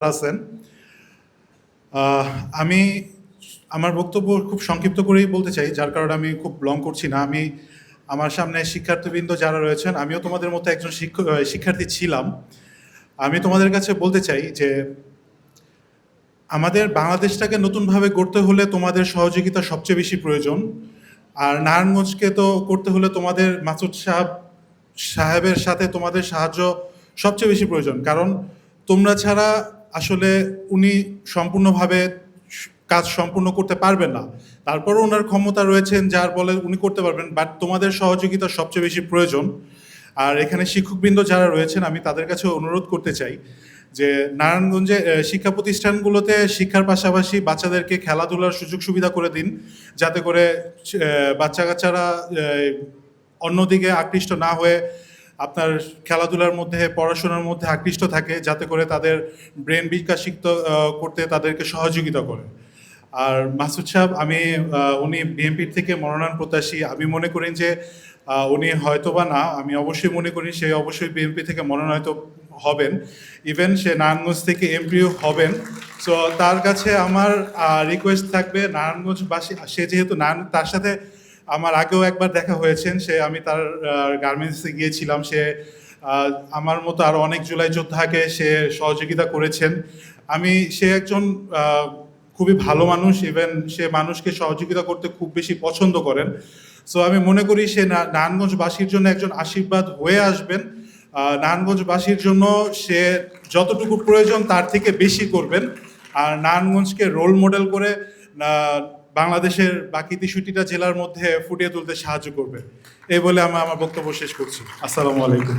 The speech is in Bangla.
আছেন। আমি আমার বক্তব্য খুব সংক্ষিপ্ত করেই বলতে চাই যার কারণে আমি খুব লং করছি না। আমি আমার সামনে শিক্ষার্থীবৃন্দ যারা রয়েছেন আমিও তোমাদের মতো একজন শিক্ষ- আহ, শিক্ষার্থী ছিলাম। আমি তোমাদের কাছে বলতে চাই যে আমাদের বাংলাদেশটাকে নতুনভাবে গড়তে হলে তোমাদের সহযোগিতা সবচেয়ে বেশি প্রয়োজন। আর নারায়ণগঞ্জকে তো করতে হলে তোমাদের মাসুদ সাহেব সাহেবের সাথে তোমাদের সাহায্য সবচেয়ে বেশি প্রয়োজন। কারণ তোমরা ছাড়া আসলে উনি সম্পূর্ণভাবে কাজ সম্পূর্ণ করতে পারবেন না। তারপরও ওনার ক্ষমতা রয়েছেন, যার বলে উনি করতে পারবেন বাট তোমাদের সহযোগিতা সবচেয়ে বেশি প্রয়োজন। আর এখানে শিক্ষকবৃন্দ যারা রয়েছেন, আমি তাদের কাছে অনুরোধ করতে চাই যে নারায়ণগঞ্জে শিক্ষা প্রতিষ্ঠানগুলোতে শিক্ষার পাশাপাশি বাচ্চাদেরকে খেলাধুলার সুযোগ সুবিধা করে দিন, যাতে করে বাচ্চা কাচ্চারা অন্যদিকে আকৃষ্ট না হয়ে আপনার খেলাধুলার মধ্যে, পড়াশোনার মধ্যে আকৃষ্ট থাকে, যাতে করে তাদের ব্রেন বিকাশিত করতে তাদেরকে সহযোগিতা করে। আর মাসুদ সাহেব, আমি উনি বিএনপির থেকে মনোনয়ন প্রত্যাশী। আমি মনে করি যে উনি হয়তোবা না, আমি অবশ্যই মনে করি সে অবশ্যই বিএনপি থেকে মনোনয়ন হবেন। ইভেন সে নারায়ণগঞ্জ থেকে এমপিও হবেন। সো তার কাছে আমার রিকোয়েস্ট থাকবে, নারায়ণগঞ্জবাসী, সে যেহেতু নারায়ণ, তার সাথে আমার আগেও একবার দেখা হয়েছেন, সে আমি তার গার্মেন্টসে গিয়েছিলাম, সে আমার মতো আরও অনেক জুলাই যোদ্ধাকে সে সহযোগিতা করেছেন। আমি, সে একজন খুবই ভালো মানুষ ইভেন সে মানুষকে সহযোগিতা করতে খুব বেশি পছন্দ করেন। সো আমি মনে করি সে নারায়ণগঞ্জবাসীর জন্য একজন আশীর্বাদ হয়ে আসবেন। নারায়ণগঞ্জবাসীর জন্য সে যতটুকু প্রয়োজন তার থেকে বেশি করবেন। আর নারায়ণগঞ্জকে রোল মডেল করে বাংলাদেশের বাকি তেষট্টিটা জেলার মধ্যে ফুটিয়ে তুলতে সাহায্য করবে। এই বলে আমি আমার বক্তব্য শেষ করছি। আসসালামু আলাইকুম।